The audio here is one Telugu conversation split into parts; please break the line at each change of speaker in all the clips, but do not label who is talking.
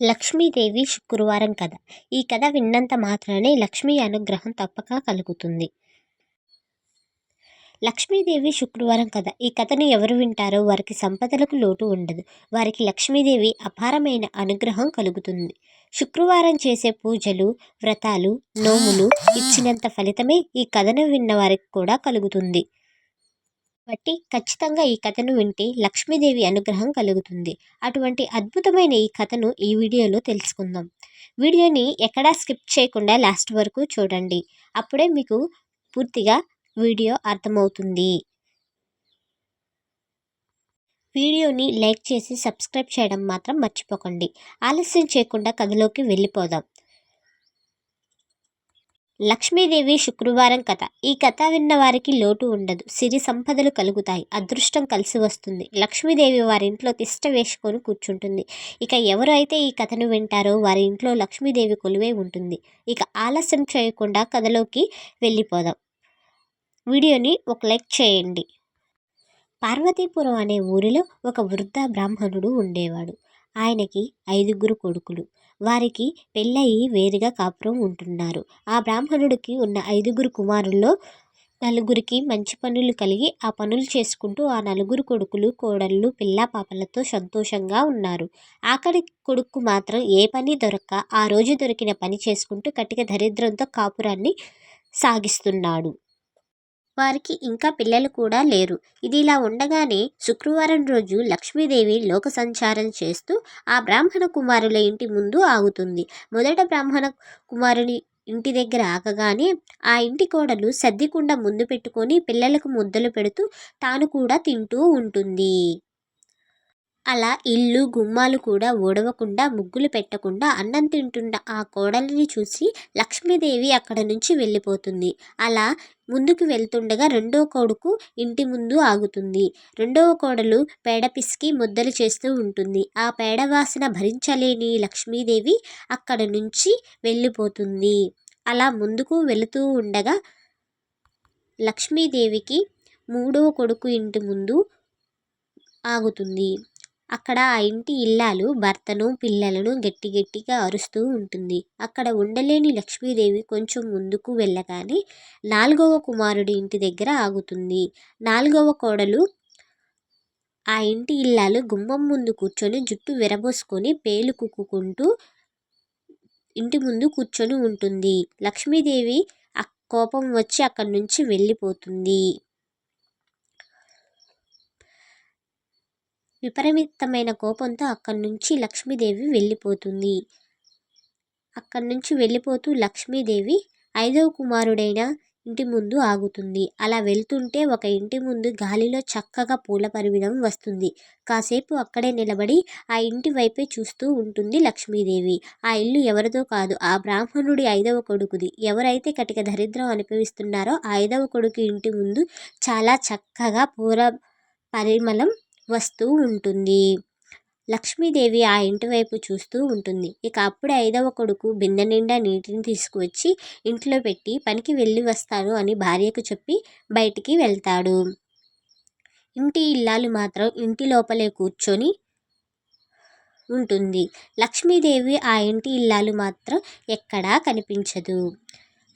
లక్ష్మీదేవి శుక్రవారం కథ. ఈ కథ విన్నంత మాత్రానే లక్ష్మీ అనుగ్రహం తప్పక కలుగుతుంది. లక్ష్మీదేవి శుక్రవారం కథ. ఈ కథను ఎవరు వింటారో వారికి సంపదలకు లోటు ఉండదు. వారికి లక్ష్మీదేవి అపారమైన అనుగ్రహం కలుగుతుంది. శుక్రవారం చేసే పూజలు వ్రతాలు నోములు ఇచ్చినంత ఫలితమే ఈ కథను విన్న వారికి కూడా కలుగుతుంది. కాబట్టి ఖచ్చితంగా ఈ కథను వింటే లక్ష్మీదేవి అనుగ్రహం కలుగుతుంది. అటువంటి అద్భుతమైన ఈ కథను ఈ వీడియోలో తెలుసుకుందాం. వీడియోని ఎక్కడా స్కిప్ చేయకుండా లాస్ట్ వరకు చూడండి. అప్పుడే మీకు పూర్తిగా వీడియో అర్థమవుతుంది. వీడియోని లైక్ చేసి సబ్స్క్రైబ్ చేయడం మాత్రం మర్చిపోకండి. ఆలస్యం చేయకుండా కథలోకి వెళ్ళిపోదాం. లక్ష్మీదేవి శుక్రవారం కథ. ఈ కథ విన్న వారికి లోటు ఉండదు. సిరి సంపదలు కలుగుతాయి. అదృష్టం కలిసి వస్తుంది. లక్ష్మీదేవి వారి ఇంట్లో తిష్ట వేసుకొని కూర్చుంటుంది. ఇక ఎవరు అయితే ఈ కథను వింటారో వారి ఇంట్లో లక్ష్మీదేవి కొలువై ఉంటుంది. ఇక ఆలస్యం చేయకుండా కథలోకి వెళ్ళిపోదాం. వీడియోని ఒక లైక్ చేయండి. పార్వతీపురం అనే ఊరిలో ఒక వృద్ధ బ్రాహ్మణుడు ఉండేవాడు. ఆయనకి ఐదుగురు కొడుకులు. వారికి పెళ్ళయి వేరుగా కాపురం ఉంటున్నారు. ఆ బ్రాహ్మణుడికి ఉన్న ఐదుగురు కుమారుల్లో నలుగురికి మంచి పనులు కలిగి ఆ పనులు చేసుకుంటూ ఆ నలుగురు కొడుకులు కోడళ్ళు పిల్ల పాపలతో సంతోషంగా ఉన్నారు. ఆఖరి కొడుకు మాత్రం ఏ పని దొరక్క ఆ రోజు దొరికిన పని చేసుకుంటూ కటిక దరిద్రంతో కాపురాన్ని సాగిస్తున్నాడు. వారికి ఇంకా పిల్లలు కూడా లేరు. ఇది ఇలా ఉండగానే శుక్రవారం రోజు లక్ష్మీదేవి లోక సంచారం చేస్తూ ఆ బ్రాహ్మణ కుమారుల ఇంటి ముందు ఆగుతుంది. మొదట బ్రాహ్మణ కుమారుని ఇంటి దగ్గర ఆగగానే ఆ ఇంటి కోడలు సద్దికుండ ముందు పెట్టుకొని పిల్లలకు ముద్దలు పెడుతూ తాను కూడా తింటూ ఉంటుంది. అలా ఇల్లు గుమ్మాలు కూడా ఊడవకుండా ముగ్గులు పెట్టకుండా అన్నం తింటున్న ఆ కోడలిని చూసి లక్ష్మీదేవి అక్కడ నుంచి వెళ్ళిపోతుంది. అలా ముందుకు వెళ్తుండగా రెండో కొడుకు ఇంటి ముందు ఆగుతుంది. రెండవ కోడలు పేడ పిసికి ముద్దలు చేస్తూ ఉంటుంది. ఆ పేడ వాసన భరించలేని లక్ష్మీదేవి అక్కడ నుంచి వెళ్ళిపోతుంది. అలా ముందుకు వెళుతూ ఉండగా లక్ష్మీదేవికి మూడవ కొడుకు ఇంటి ముందు ఆగుతుంది. అక్కడ ఆ ఇంటి ఇల్లాలు భర్తను పిల్లలను గట్టి గట్టిగా అరుస్తూ ఉంటుంది. అక్కడ ఉండలేని లక్ష్మీదేవి కొంచెం ముందుకు వెళ్ళగానే నాలుగవ కుమారుడి ఇంటి దగ్గర ఆగుతుంది. నాలుగవ కోడలు ఆ ఇంటి ఇల్లాలు గుమ్మం ముందు కూర్చొని జుట్టు విరబోసుకొని పేలు కుక్కుంటూ ఇంటి ముందు కూర్చొని ఉంటుంది. లక్ష్మీదేవి కోపం వచ్చి అక్కడి నుంచి వెళ్ళిపోతుంది. విపరీతమైన కోపంతో అక్కడి నుంచి లక్ష్మీదేవి వెళ్ళిపోతుంది. అక్కడి నుంచి వెళ్ళిపోతూ లక్ష్మీదేవి ఐదవ కుమారుడైన ఇంటి ముందు ఆగుతుంది. అలా వెళ్తుంటే ఒక ఇంటి ముందు గాలిలో చక్కగా పూల పరిమిణం వస్తుంది. కాసేపు అక్కడే నిలబడి ఆ ఇంటి వైపే చూస్తూ ఉంటుంది లక్ష్మీదేవి. ఆ ఇల్లు ఎవరిదో కాదు ఆ బ్రాహ్మణుడి ఐదవ కొడుకుది. ఎవరైతే కటిక దరిద్రం అనుభవిస్తున్నారో ఆ ఐదవ కొడుకు ఇంటి ముందు చాలా చక్కగా పూల పరిమళం వస్తూ ఉంటుంది. లక్ష్మీదేవి ఆ ఇంటి వైపు చూస్తూ ఉంటుంది. ఇక అప్పుడే ఐదవ కొడుకు బిందె నిండా నీటిని తీసుకువచ్చి ఇంట్లో పెట్టి పనికి వెళ్ళి వస్తాను అని భార్యకు చెప్పి బయటికి వెళ్తాడు. ఇంటి ఇల్లాలు మాత్రం ఇంటి లోపలే కూర్చొని ఉంటుంది. లక్ష్మీదేవి ఆ ఇంటి ఇల్లాలు మాత్రం ఎక్కడా కనిపించదు.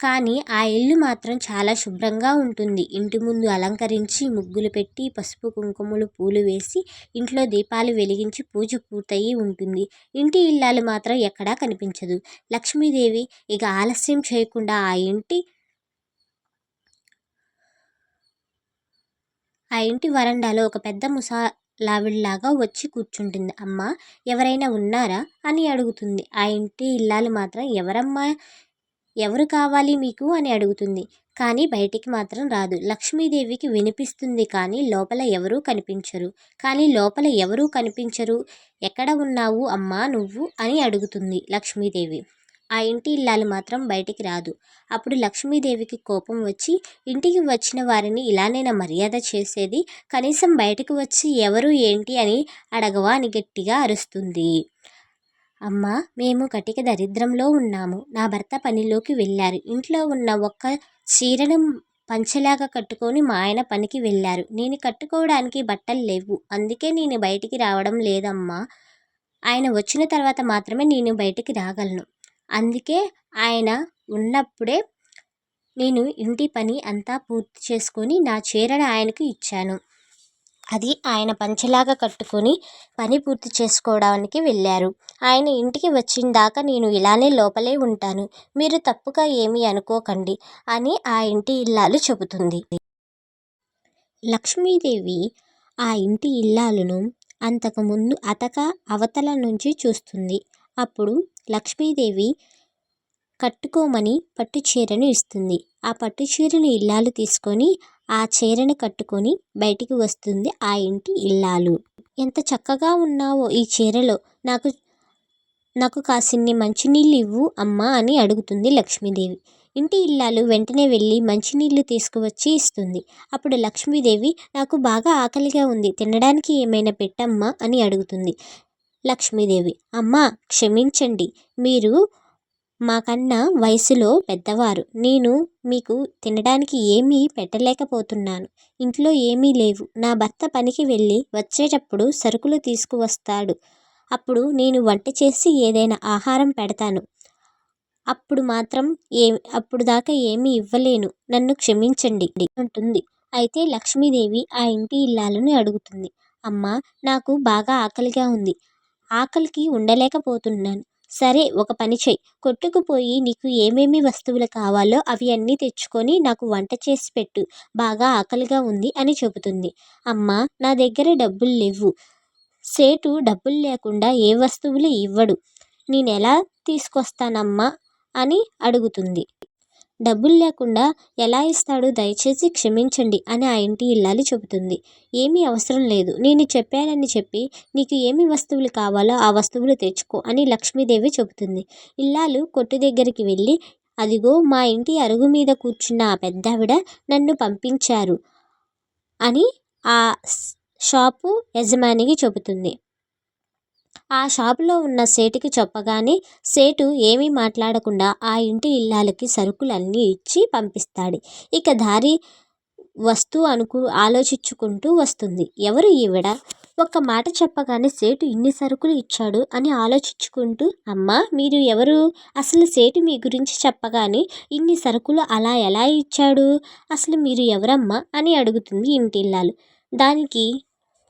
కానీ ఆ ఇల్లు మాత్రం చాలా శుభ్రంగా ఉంటుంది. ఇంటి ముందు అలంకరించి ముగ్గులు పెట్టి పసుపు కుంకుమలు పూలు వేసి ఇంట్లో దీపాలు వెలిగించి పూజ పూర్తయి ఉంటుంది. ఇంటి ఇల్లాలు మాత్రం ఎక్కడా కనిపించదు. లక్ష్మీదేవి ఇక ఆలస్యం చేయకుండా ఆ ఇంటి ఆ ఇంటి వరండాలో ఒక పెద్ద ముసా లావిడ్లాగా వచ్చి కూర్చుంటుంది. అమ్మ ఎవరైనా ఉన్నారా? అని అడుగుతుంది. ఆ ఇంటి ఇల్లాలు మాత్రం ఎవరమ్మా ఎవరు కావాలి మీకు అని అడుగుతుంది. కానీ బయటికి మాత్రం రాదు. లక్ష్మీదేవికి వినిపిస్తుంది కానీ లోపల ఎవరూ కనిపించరు. కానీ లోపల ఎవరూ కనిపించరు. ఎక్కడ ఉన్నావు అమ్మా నువ్వు అని అడుగుతుంది లక్ష్మీదేవి. ఆ ఇంటి ఇల్లాలు మాత్రం బయటికి రాదు. అప్పుడు లక్ష్మీదేవికి కోపం వచ్చి ఇంటికి వచ్చిన వారిని ఇలానైనా మర్యాద చేసేది? కనీసం బయటకు వచ్చి ఎవరు ఏంటి అని అడగవా అని గట్టిగా అరుస్తుంది. అమ్మా మేము కటిక దరిద్రంలో ఉన్నాము. నా భర్త పనిలోకి వెళ్ళారు. ఇంట్లో ఉన్న ఒక్క చీరను పంచలాగా కట్టుకొని మా ఆయన పనికి వెళ్ళారు. నేను కట్టుకోవడానికి బట్టలు లేవు. అందుకే నేను బయటికి రావడం లేదమ్మా. ఆయన వచ్చిన తర్వాత మాత్రమే నేను బయటికి రాగలను. అందుకే ఆయన ఉన్నప్పుడే నేను ఇంటి పని అంతా పూర్తి చేసుకొని నా చీరను ఆయనకు ఇచ్చాను. అది ఆయన పంచలాగా కట్టుకొని పని పూర్తి చేసుకోవడానికి వెళ్ళారు. ఆయన ఇంటికి వచ్చిన దాకా నేను ఇలానే లోపలే ఉంటాను. మీరు తప్పుగా ఏమీ అనుకోకండి అని ఆ ఇంటి ఇల్లాలు చెబుతుంది. లక్ష్మీదేవి ఆ ఇంటి ఇల్లాలను అంతకుముందు అతక అవతల నుంచి చూస్తుంది. అప్పుడు లక్ష్మీదేవి కట్టుకోమని పట్టు చీరను ఇస్తుంది. ఆ పట్టు చీరను ఇల్లాలు తీసుకొని ఆ చీరను కట్టుకొని బయటికి వస్తుంది ఆ ఇంటి ఇల్లాలు. ఎంత చక్కగా ఉన్నావో ఈ చీరలో. నాకు నాకు కాసిన్ని మంచినీళ్ళు ఇవ్వు అమ్మా అని అడుగుతుంది లక్ష్మీదేవి. ఇంటి ఇల్లాలు వెంటనే వెళ్ళి మంచినీళ్ళు తీసుకువచ్చి ఇస్తుంది. అప్పుడు లక్ష్మీదేవి నాకు బాగా ఆకలిగా ఉంది తినడానికి ఏమైనా పెట్టమ్మా అని అడుగుతుంది లక్ష్మీదేవి. అమ్మా క్షమించండి మీరు మాకన్నా వయసులో పెద్దవారు. నేను మీకు తినడానికి ఏమీ పెట్టలేకపోతున్నాను. ఇంట్లో ఏమీ లేవు. నా భర్త పనికి వెళ్ళి వచ్చేటప్పుడు సరుకులు తీసుకువస్తాడు. అప్పుడు నేను వంట చేసి ఏదైనా ఆహారం పెడతాను. అప్పుడు మాత్రం ఏ అప్పుడు దాకా ఏమీ ఇవ్వలేను. నన్ను క్షమించండి అంటుంది. అయితే లక్ష్మీదేవి ఆ ఇంటి ఇల్లాలని అడుగుతుంది. అమ్మ నాకు బాగా ఆకలిగా ఉంది. ఆకలికి ఉండలేకపోతున్నాను. సరే ఒక పని చెయ్యి కొట్టుకు పోయి నీకు ఏమేమి వస్తువులు కావాలో అవి అన్నీ తెచ్చుకొని నాకు వంట చేసి పెట్టు. బాగా ఆకలిగా ఉంది అని చెబుతుంది. అమ్మ నా దగ్గర డబ్బులు లేవు. సేటు డబ్బులు లేకుండా ఏ వస్తువులు ఇవ్వడు. నేను ఎలా తీసుకొస్తానమ్మా? అని అడుగుతుంది. డబ్బులు లేకుండా ఎలా ఇస్తాడు దయచేసి క్షమించండి అని ఆ ఇంటి ఇల్లాలి చెబుతుంది. ఏమీ అవసరం లేదు. నేను చెప్పానని చెప్పి నీకు ఏమి వస్తువులు కావాలో ఆ వస్తువులు తెచ్చుకో అని లక్ష్మీదేవి చెబుతుంది. ఇల్లాలు కొట్టు దగ్గరికి వెళ్ళి అదిగో మా ఇంటి అరుగు మీద కూర్చున్న ఆ పెద్దావిడ నన్ను పంపించారు అని ఆ షాపు యజమానికి చెబుతుంది. ఆ షాపులో ఉన్న సేటుకి చెప్పగానే సేటు ఏమీ మాట్లాడకుండా ఆ ఇంటి ఇల్లాలకి సరుకులన్నీ ఇచ్చి పంపిస్తాడు. ఇక దారి వస్తూ అనుకు ఆలోచించుకుంటూ వస్తుంది. ఎవరు ఈవిడ? ఒక్క మాట చెప్పగానే సేటు ఇన్ని సరుకులు ఇచ్చాడు అని ఆలోచించుకుంటూ అమ్మా మీరు ఎవరు? అసలు సేటు మీ గురించి చెప్పగానే ఇన్ని సరుకులు అలా ఎలా ఇచ్చాడు? అసలు మీరు ఎవరమ్మా? అని అడుగుతుంది ఇంటిల్లాలు. దానికి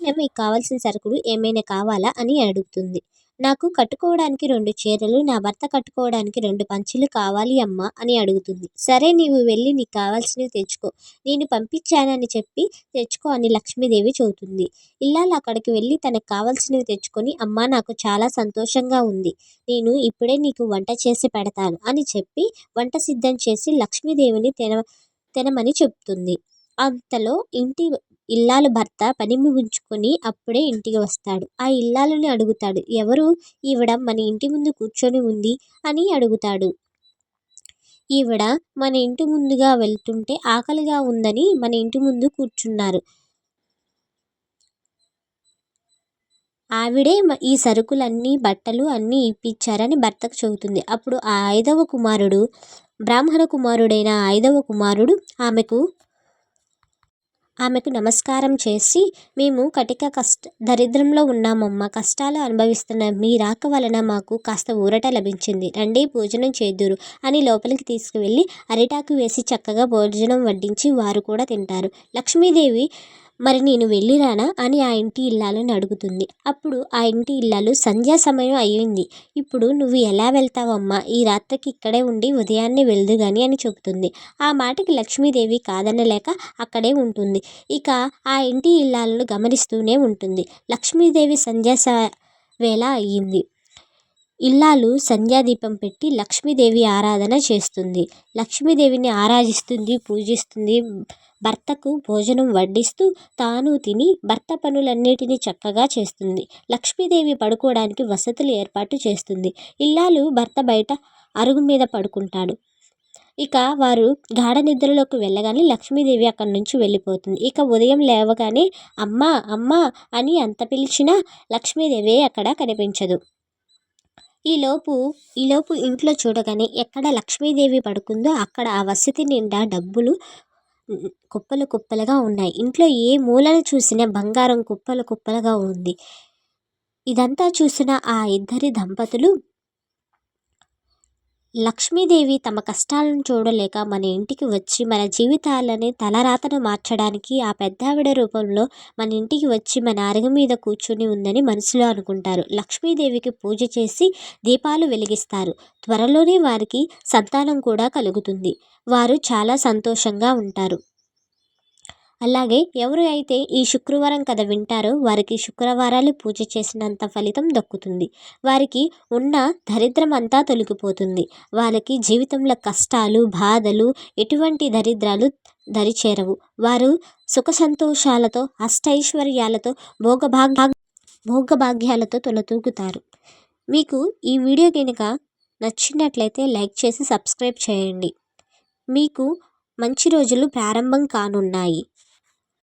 మీకు కావాల్సిన సరుకులు ఏమైనా కావాలా అని అడుగుతుంది. నాకు కట్టుకోవడానికి రెండు చీరలు నా భర్త కట్టుకోవడానికి రెండు పంచెలు కావాలి అమ్మా అని అడుగుతుంది. సరే నీవు వెళ్ళి నీకు కావాల్సినవి తెచ్చుకో. నేను పంపించానని చెప్పి తెచ్చుకో అని లక్ష్మీదేవి చెబుతుంది. ఇల్లాల అక్కడికి వెళ్ళి తనకు కావాల్సినవి తెచ్చుకొని అమ్మ నాకు చాలా సంతోషంగా ఉంది. నేను ఇప్పుడే నీకు వంట చేసి పెడతాను అని చెప్పి వంట సిద్ధం చేసి లక్ష్మీదేవిని తిన తినమని చెప్తుంది. అంతలో ఇంటి ఇల్లాలు భర్త పని ముగించుకొని అప్పుడే ఇంటికి వస్తాడు. ఆ ఇల్లాలుని అడుగుతాడు. ఎవరు? ఈవిడ మన ఇంటి ముందు కూర్చొని ఉంది అని అడుగుతాడు. ఈవిడ మన ఇంటి ముందుగా వెళ్తుంటే ఆకలిగా ఉందని మన ఇంటి ముందు కూర్చున్నారు. ఆవిడే ఈ సరుకులన్నీ బట్టలు అన్నీ ఇప్పించారని భర్తకు చెబుతుంది. అప్పుడు ఆ ఐదవ కుమారుడు బ్రాహ్మణ కుమారుడైన ఐదవ కుమారుడు ఆమెకు ఆమెకు నమస్కారం చేసి మేము కటిక కష్ట దరిద్రంలో ఉన్నామమ్మ. కష్టాలు అనుభవిస్తున్న మీ రాక వలన మాకు కాస్త ఊరట లభించింది. రండి భోజనం చేద్దురు అని లోపలికి తీసుకువెళ్ళి అరిటాకు వేసి చక్కగా భోజనం వడ్డించి వారు కూడా తింటారు. లక్ష్మీదేవి మరి నేను వెళ్ళిరానా అని ఆ ఇంటి ఇల్లాలని అడుగుతుంది. అప్పుడు ఆ ఇంటి ఇల్లాలు సంధ్యా సమయం అయ్యింది. ఇప్పుడు నువ్వు ఎలా వెళ్తావమ్మా? ఈ రాత్రికి ఇక్కడే ఉండి ఉదయాన్నే వెళ్దు గాని అని చెబుతుంది. ఆ మాటకి లక్ష్మీదేవి కాదనలేక అక్కడే ఉంటుంది. ఇక ఆ ఇంటి ఇల్లాలను గమనిస్తూనే ఉంటుంది. లక్ష్మీదేవి సంధ్యా వేళ అయ్యింది. ఇల్లాలు సంధ్యాదీపం పెట్టి లక్ష్మీదేవి ఆరాధన చేస్తుంది. లక్ష్మీదేవిని ఆరాధిస్తుంది పూజిస్తుంది. భర్తకు భోజనం వడ్డిస్తూ తాను తిని భర్త పనులన్నిటినీ చక్కగా చేస్తుంది. లక్ష్మీదేవి పడుకోవడానికి వసతులు ఏర్పాటు చేస్తుంది. ఇల్లాలు భర్త బయట అరుగు మీద పడుకుంటాడు. ఇక వారు గాఢ నిద్రలోకి వెళ్ళగానే లక్ష్మీదేవి అక్కడి నుంచి వెళ్ళిపోతుంది. ఇక ఉదయం లేవగానే అమ్మ అమ్మ అని అంత పిలిచినా లక్ష్మీదేవి అక్కడ కనిపించదు. ఈలోపు ఈలోపు ఇంట్లో చూడగానే ఎక్కడ లక్ష్మీదేవి పడుకుందో అక్కడ ఆ వసతి నిండా డబ్బులు కుప్పలు కుప్పలుగా ఉన్నాయి. ఇంట్లో ఏ మూలను చూసినా బంగారం కుప్పలు కుప్పలుగా ఉంది. ఇదంతా చూసిన ఆ ఇద్దరి దంపతులు లక్ష్మీదేవి తమ కష్టాలను చూడలేక మన ఇంటికి వచ్చి మన జీవితాలని తలరాతను మార్చడానికి ఆ పెద్దావిడ రూపంలో మన ఇంటికి వచ్చి మన అరుగు మీద కూర్చుని ఉందని మనసులో అనుకుంటారు. లక్ష్మీదేవికి పూజ చేసి దీపాలు వెలిగిస్తారు. త్వరలోనే వారికి సంతానం కూడా కలుగుతుంది. వారు చాలా సంతోషంగా ఉంటారు. అలాగే ఎవరు అయితే ఈ శుక్రవారం కథ వింటారో వారికి శుక్రవారాలు పూజ చేసినంత ఫలితం దక్కుతుంది. వారికి ఉన్న దరిద్రం అంతా తొలగిపోతుంది. వాళ్ళకి జీవితంలో కష్టాలు బాధలు ఎటువంటి దరిద్రాలు దరిచేరవు. వారు సుఖ సంతోషాలతో అష్టైశ్వర్యాలతో భోగభాగ్య భోగభాగ్యాలతో తొలతూగుతారు. మీకు ఈ వీడియో కనుక నచ్చినట్లయితే లైక్ చేసి సబ్స్క్రైబ్ చేయండి. మీకు మంచి రోజులు ప్రారంభం కానున్నాయి.